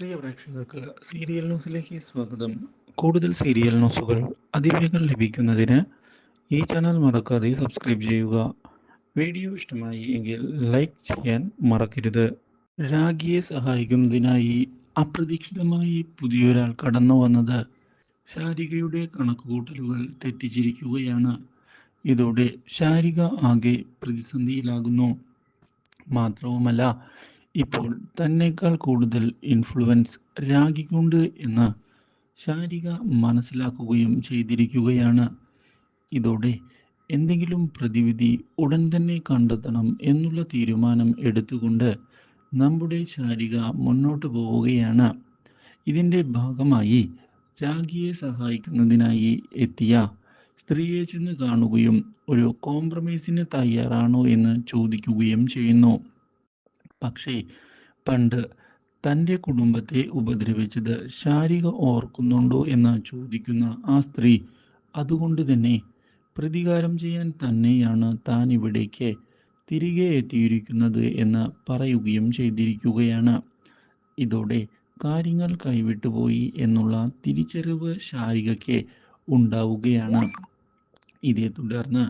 പ്രിയ പ്രേക്ഷകർക്ക് സീരിയൽ ന്യൂസിലേക്ക് സ്വാഗതം. കൂടുതൽ സീരിയൽ ന്യൂസുകൾ അതിവേഗം ലഭിക്കുന്നതിന് ഈ ചാനൽ മറക്കാതെ സബ്സ്ക്രൈബ് ചെയ്യുക. വീഡിയോ ഇഷ്ടമായി എങ്കിൽ ലൈക്ക് ചെയ്യാൻ മറക്കരുത്. രാഖിയെ സഹായിക്കുന്നതിനായി അപ്രതീക്ഷിതമായി പുതിയൊരാൾ കടന്നു വന്നത് ശാരികയുടെ കണക്കുകൂട്ടലുകൾ തെറ്റിച്ചിരിക്കുകയാണ്. ഇതോടെ ശാരിക ആകെ പ്രതിസന്ധിയിലാകുന്നു. മാത്രവുമല്ല ഇപ്പോൾ തന്നെക്കാൾ കൂടുതൽ ഇൻഫ്ലുവൻസ് രാഗിക്കുണ്ട് എന്ന് ശാരിക മനസ്സിലാക്കുകയും ചെയ്തിരിക്കുകയാണ്. ഇതോടെ എന്തെങ്കിലും പ്രതിവിധി ഉടൻ തന്നെ കണ്ടെത്തണം എന്നുള്ള തീരുമാനം എടുത്തുകൊണ്ട് നമ്മുടെ ശാരിക മുന്നോട്ട് പോവുകയാണ്. ഇതിന്റെ ഭാഗമായി രാഗിയെ സഹായിക്കുന്നതിനായി എത്തിയ സ്ത്രീയെ ചെന്ന് കാണുകയും ഒരു കോംപ്രമൈസിന് തയ്യാറാണോ എന്ന് ചോദിക്കുകയും ചെയ്യുന്നു. പക്ഷേ പണ്ട് തന്റെ കുടുംബത്തെ ഉപദ്രവിച്ചത് ശാരിക ഓർക്കുന്നുണ്ടോ എന്ന് ചോദിക്കുന്ന ആ സ്ത്രീ അതുകൊണ്ട് തന്നെ പ്രതികാരം ചെയ്യാൻ തന്നെയാണ് താൻ ഇവിടേക്ക് തിരികെ എത്തിയിരിക്കുന്നത് എന്ന് പറയുകയും ചെയ്തിരിക്കുകയാണ്. ഇതോടെ കാര്യങ്ങൾ കൈവിട്ടുപോയി എന്നുള്ള തിരിച്ചറിവ് ശാരികയ്ക്ക് ഉണ്ടാവുകയാണ്. ഇതേ തുടർന്ന്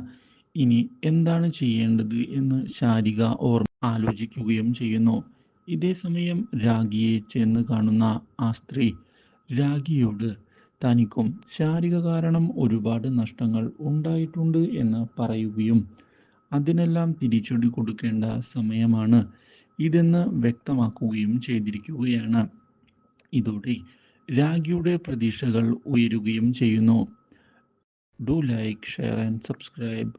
ഇനി എന്താണ് ചെയ്യേണ്ടത് എന്ന് ശാരിക ഓർ ആലോചിക്കുകയും ചെയ്യുന്നു. ഇതേ സമയം രാഗിയെ ചെന്ന് കാണുന്ന ആ സ്ത്രീ രാഗിയോട് തനിക്കും ശാരീരിക കാരണം ഒരുപാട് നഷ്ടങ്ങൾ ഉണ്ടായിട്ടുണ്ട് എന്ന് പറയുകയും അതിനെല്ലാം തിരിച്ചടി കൊടുക്കേണ്ട സമയമാണ് ഇതെന്ന് വ്യക്തമാക്കുകയും ചെയ്തിരിക്കുകയാണ്. ഇതോടെ രാഗിയുടെ പ്രതീക്ഷകൾ ഉയരുകയും ചെയ്യുന്നു. Do like share and subscribe